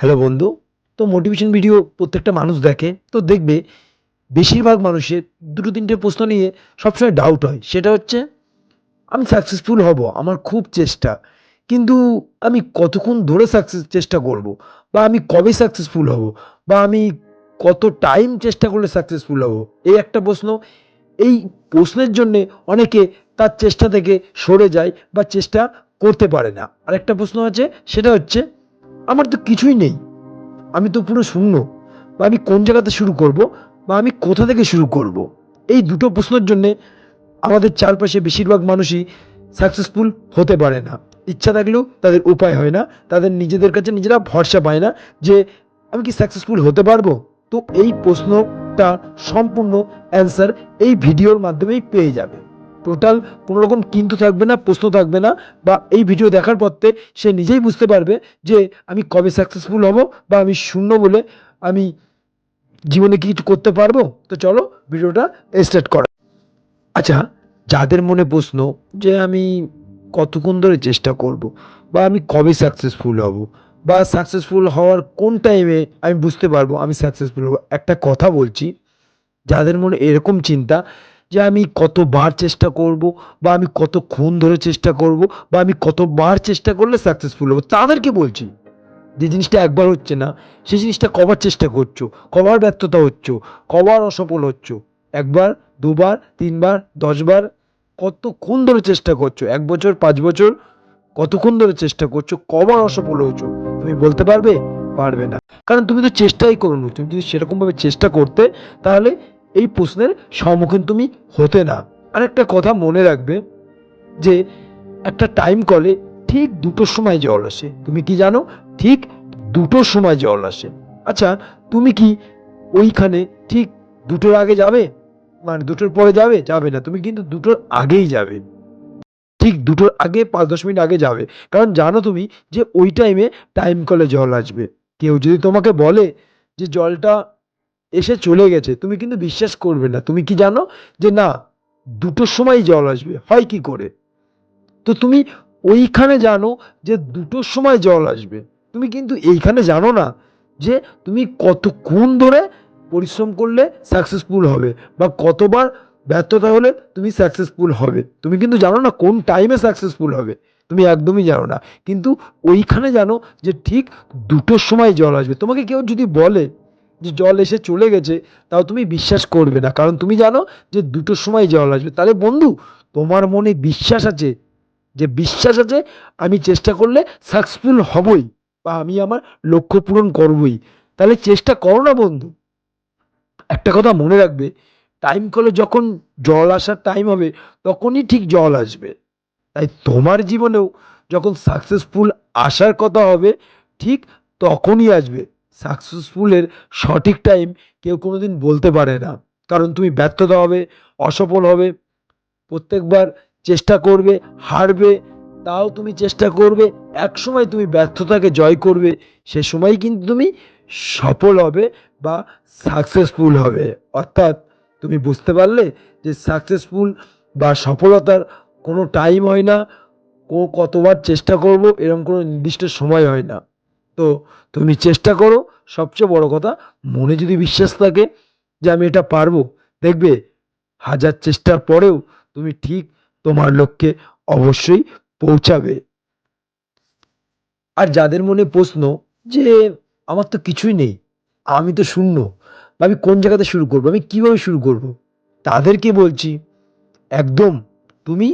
Hello বন্ধু, তো motivation video প্রত্যেকটা মানুষ দেখে, তো দেখবে বেশিরভাগ মানুষের দুটো তিনটে প্রশ্ন নিয়ে সবসময় ডাউট হয়। সেটা হচ্ছে, আমি সাকসেসফুল হব, আমার খুব চেষ্টা, কিন্তু আমি কতক্ষণ ধরে সাকসেস চেষ্টা করব? বা আমি কবে সাকসেসফুল হব? বা আমি কত টাইম চেষ্টা করলে সাকসেসফুল হব? এই একটা প্রশ্ন। এই প্রশ্নের জন্যে অনেকে তার চেষ্টা থেকে সরে যায় বা চেষ্টা করতে পারে না। আরেকটা প্রশ্ন আছে, সেটা হচ্ছে আমার তো কিছুই নেই। আমি তো পুরো শূন্য। বা আমি কোন জায়গাতে শুরু করব, বা আমি কোথা থেকে শুরু করব? এই দুটো প্রশ্নের জন্যে আমাদের চারপাশে বেশিরভাগ মানুষই সাকসেসফুল হতে পারে না। ইচ্ছা থাকলেও তাদের উপায় হয় না। তাদের নিজেদের কাছে নিজেরা ভরসা পায় না যে আমি কি সাকসেসফুল হতে পারব? তো এই প্রশ্নটা সম্পূর্ণ অ্যান্সার এই ভিডিওর মাধ্যমেই পেয়ে যাবে। টোটাল কোনো রকম কিন্তু থাকবে না, প্রশ্ন থাকবে না, বা এই ভিডিও দেখার পরতে সে নিজেই বুঝতে পারবে যে আমি কবে সাকসেসফুল হব বা আমি শূন্য বলে আমি জীবনে কি কিছু করতে পারব। তো চলো ভিডিওটা স্টার্ট করা। আচ্ছা যাদের মনে প্রশ্ন যে আমি কতক্ষণ ধরে চেষ্টা করব বা আমি কবে সাকসেসফুল হব বা সাকসেসফুল হওয়ার কোন টাইমে আমি বুঝতে পারব আমি সাকসেসফুল হব, একটা কথা বলছি, যাদের মনে এরকম চিন্তা যে আমি কতবার চেষ্টা করব বা আমি কতক্ষণ ধরে চেষ্টা করব বা আমি কতবার চেষ্টা করলে সাকসেসফুল হব, তাদেরকে বলছি, যে জিনিসটা একবার হচ্ছে না সেই জিনিসটা কবার চেষ্টা করছ, কবার ব্যর্থতা হচ্ছো, কবার অসফল হচ্ছো, একবার, দুবার, তিনবার, দশবার, কতক্ষণ ধরে চেষ্টা করছ, এক বছর, পাঁচ বছর, কতক্ষণ ধরে চেষ্টা করছ, কবার অসফল হয়েছো, তুমি বলতে পারবে? পারবে না। কারণ তুমি তো চেষ্টাই করো তুমি যদি সেরকমভাবে চেষ্টা করতে, তাহলে এই প্রশ্নের সম্মুখীন তুমি হতে না। আর একটা কথা মনে রাখবে যে, একটা টাইম কলে ঠিক দুটোর সময় জল আসে। তুমি কি জানো? ঠিক দুটোর সময় জল আসে। আচ্ছা তুমি কি ওইখানে ঠিক দুটোর আগে যাবে? মানে দুটোর পরে যাবে? যাবে না। তুমি কিন্তু দুটোর আগেই যাবে। ঠিক দুটোর আগে, পাঁচ দশ মিনিট আগে যাবে। কারণ জানো তুমি যে ওই টাইমে টাইম কলে জল আসবে। কেউ যদি তোমাকে বলে যে জলটা এসে চলে গেছে। তুমি কিন্তু বিশ্বাস করবে না। তুমি কি জানো? যে না, দুটোর সময় জল আসবে। হয় কি করে? তো তুমি ওইখানে জানো যে দুটোর সময় জল আসবে। তুমি কিন্তু এইখানে জানো না যে তুমি কতক্ষণ ধরে পরিশ্রম করলে সাকসেসফুল হবে বা কতবার ব্যর্থতা হলে তুমি সাকসেসফুল হবে। তুমি কিন্তু জানো না কোন টাইমে সাকসেসফুল হবে। তুমি একদমই জানো না। কিন্তু ওইখানে জানো যে ঠিক দুটোর সময় জল আসবে। তোমাকে কেউ যদি বলে যে জল এসে চলে গেছে, তাও তুমি বিশ্বাস করবে না। কারণ তুমি জানো যে দুটোর সময় জল আসবে। তাহলে বন্ধু, তোমার মনে বিশ্বাস আছে? যে বিশ্বাস আছে, আমি চেষ্টা করলে সাকসেসফুল হবই বা আমি আমার লক্ষ্য পূরণ করবই। তাহলে চেষ্টা করো না বন্ধু। একটা কথা মনে রাখবে টাইম কলে যখন জল আসার টাইম হবে, তখনই ঠিক জল আসবে। তাই তোমার জীবনেও যখন সাকসেসফুল আসার কথা হবে, ঠিক তখনই আসবে। সাকসেসফুলের সঠিক টাইম কেউ কোনোদিন বলতে পারে না। কারণ তুমি ব্যর্থতা হবে, অসফল হবে, প্রত্যেকবার চেষ্টা করবে, হারবে, তাও তুমি চেষ্টা করবে এক সময় তুমি ব্যর্থতাকে জয় করবে, সে সময় কিন্তু তুমি সফল হবে বা সাকসেসফুল হবে। অর্থাৎ তুমি বুঝতে পারলে যে সাকসেসফুল বা সফলতার কোনো টাইম হয় না কতবার চেষ্টা করব, এরকম কোনো নির্দিষ্ট সময় হয় না। তো তুমি চেষ্টা করো। সবচেয়ে বড় কথা, মনে যদি বিশ্বাস থাকে যে আমি এটা পারব, দেখবে হাজার চেষ্টার পরেও তুমি ঠিক তোমার লক্ষ্যে অবশ্যই পৌঁছাবে। আর যাদের মনে প্রশ্ন যে আমার তো কিছুই নেই, আমি তো শূন্য আমি কোন জায়গাতে শুরু করব, আমি কীভাবে শুরু করব, তাদেরকে বলছি, একদম তুমি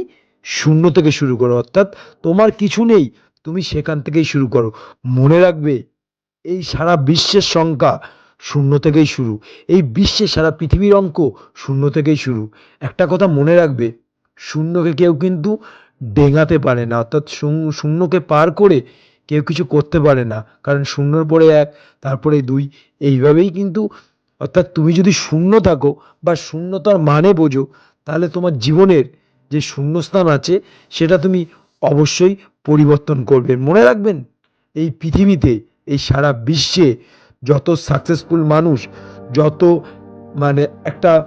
শূন্য থেকে শুরু করো, অর্থাৎ তোমার কিছু নেই তুমি সেখান থেকেই শুরু করো। মনে রাখবে, এই সারা বিশ্বের সংখ্যা শূন্য থেকেই শুরু। এই বিশ্বে সারা পৃথিবীর অঙ্ক শূন্য থেকেই শুরু। একটা কথা মনে রাখবে, শূন্যকে কেউ কিন্তু ডেঙাতে পারে না। অর্থাৎ শূন্যকে পার করে কেউ কিছু করতে পারে না। কারণ শূন্যর পরে এক, তারপরে দুই, এইভাবেই কিন্তু, অর্থাৎ তুমি যদি শূন্য থাকো বা শূন্যতার মানে বোঝো, তাহলে তোমার জীবনের যে শূন্যস্থান আছে, সেটা তুমি অবশ্যই পরিবর্তন করবে মনে রাখবেন, এই পৃথিবীতে, এই সারা বিশ্বে যত সাকসেসফুল মানুষ, যত মানে একটা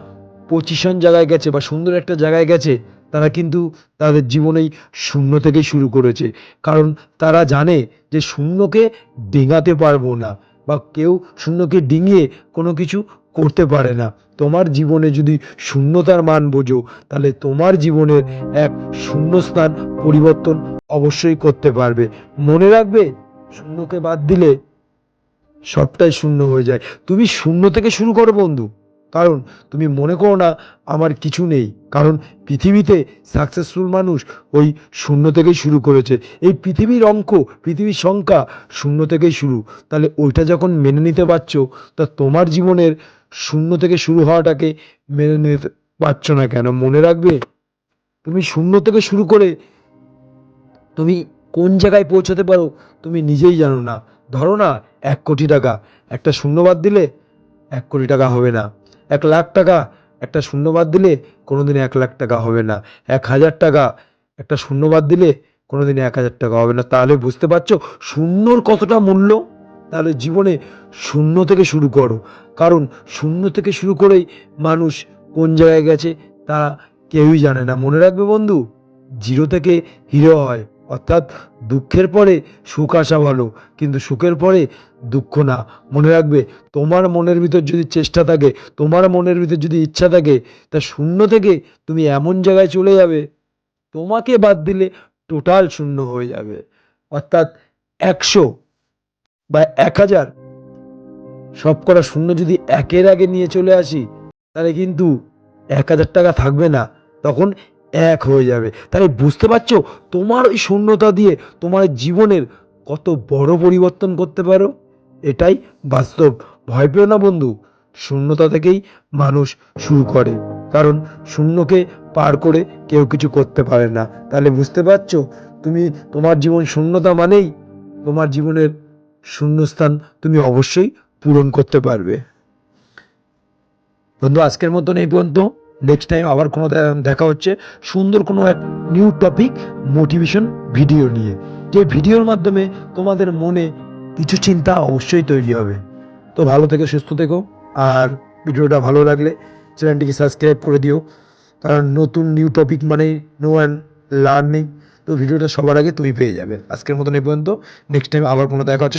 পজিশন জায়গায় গেছে বা সুন্দর একটা জায়গায় গেছে, তারা কিন্তু তাদের জীবনেই শূন্য থেকেই শুরু করেছে। কারণ তারা জানে যে শূন্যকে ডিঙাতে পারব না বা কেউ শূন্যকে ডিঙিয়ে কোনো কিছু করতে পারে না। তোমার জীবনে যদি শূন্যতার মান বোঝো, তাহলে তোমার জীবনের এক শূন্যস্থান পরিবর্তন অবশ্যই করতে পারবে। মনে রাখবে, শূন্যকে বাদ দিলে সবটাই শূন্য হয়ে যায়। তুমি শূন্য থেকে শুরু করো বন্ধু। কারণ তুমি মনে করো না, আমার কিছু নেই। কারণ পৃথিবীতে সাকসেসফুল মানুষ ওই শূন্য থেকেই শুরু করেছে। এই পৃথিবীর অঙ্ক, পৃথিবীর সংখ্যা শূন্য থেকেই শুরু। তাহলে ওইটা যখন মেনে নিতে পারছ, তা তোমার জীবনের শূন্য থেকে শুরু হওয়াটাকে মেনে নিতে পারছ না কেন? মনে রাখবে? তুমি শূন্য থেকে শুরু করে তুমি কোন জায়গায় পৌঁছাতে পারো তুমি নিজেই জানো না। ধরো না, এক কোটি টাকা, একটা শূন্যবাদ দিলে এক কোটি টাকা হবে না। এক লাখ টাকা, একটা শূন্যবাদ দিলে কোনোদিন এক লাখ টাকা হবে না। এক হাজার টাকা, একটা শূন্যবাদ দিলে কোনোদিন এক হাজার টাকা হবে না। তাহলে বুঝতে পারছ শূন্যর কতটা মূল্য? তাহলে জীবনে শূন্য থেকে শুরু করো। কারণ শূন্য থেকে শুরু করেই মানুষ কোন জায়গায় গেছে তা কেউই জানে না। মনে রাখবে বন্ধু, জিরো থেকে হিরো হয়, অর্থাৎ দুঃখের পরে সুখ আসা ভালো, কিন্তু সুখের পরে দুঃখ না। মনে রাখবে, তোমার মনের ভিতর যদি চেষ্টা থাকে, তোমার মনের ভিতর যদি ইচ্ছা থাকে, তা শূন্য থেকে তুমি এমন জায়গায় চলে যাবে, তোমাকে বাদ দিলে টোটাল শূন্য হয়ে যাবে। অর্থাৎ একশো বা এক হাজার? সব করা শূন্য যদি একের আগে নিয়ে চলে আসি, তাহলে কিন্তু এক হাজার টাকা থাকবে না। তখন এক হয়ে যাবে। তাহলে বুঝতে পারছ? তোমার ওই শূন্যতা দিয়ে তোমার জীবনের কত বড় পরিবর্তন করতে পারো? এটাই বাস্তব। ভয় পেও না বন্ধু। শূন্যতা থেকেই মানুষ শুরু করে। কারণ শূন্যকে পার করে কেউ কিছু করতে পারে না। তাহলে বুঝতে পারছ? তুমি তোমার জীবন শূন্যতা মানেই তোমার জীবনের শূন্যস্থান তুমি অবশ্যই পূরণ করতে পারবে। বন্ধু, আজকের মতন এই পর্যন্ত। নেক্সট টাইম আবার কোনো দেখা হচ্ছে সুন্দর কোনো এক নিউ টপিক মোটিভেশন ভিডিও নিয়ে। যে ভিডিওর মাধ্যমে তোমাদের মনে কিছু চিন্তা অবশ্যই তৈরি হবে। তো ভালো থেকো, সুস্থ থেকো। আর ভিডিওটা ভালো লাগলে চ্যানেলটিকে সাবস্ক্রাইব করে দিও। কারণ নতুন নিউ টপিক মানে নো অ্যান্ড লার্নিং তো ভিডিওটা সবার আগে তুমি পেয়ে যাবে। আজকের মতন এই পর্যন্ত। নেক্সট টাইম আবার কোনো দেখা হচ্ছে।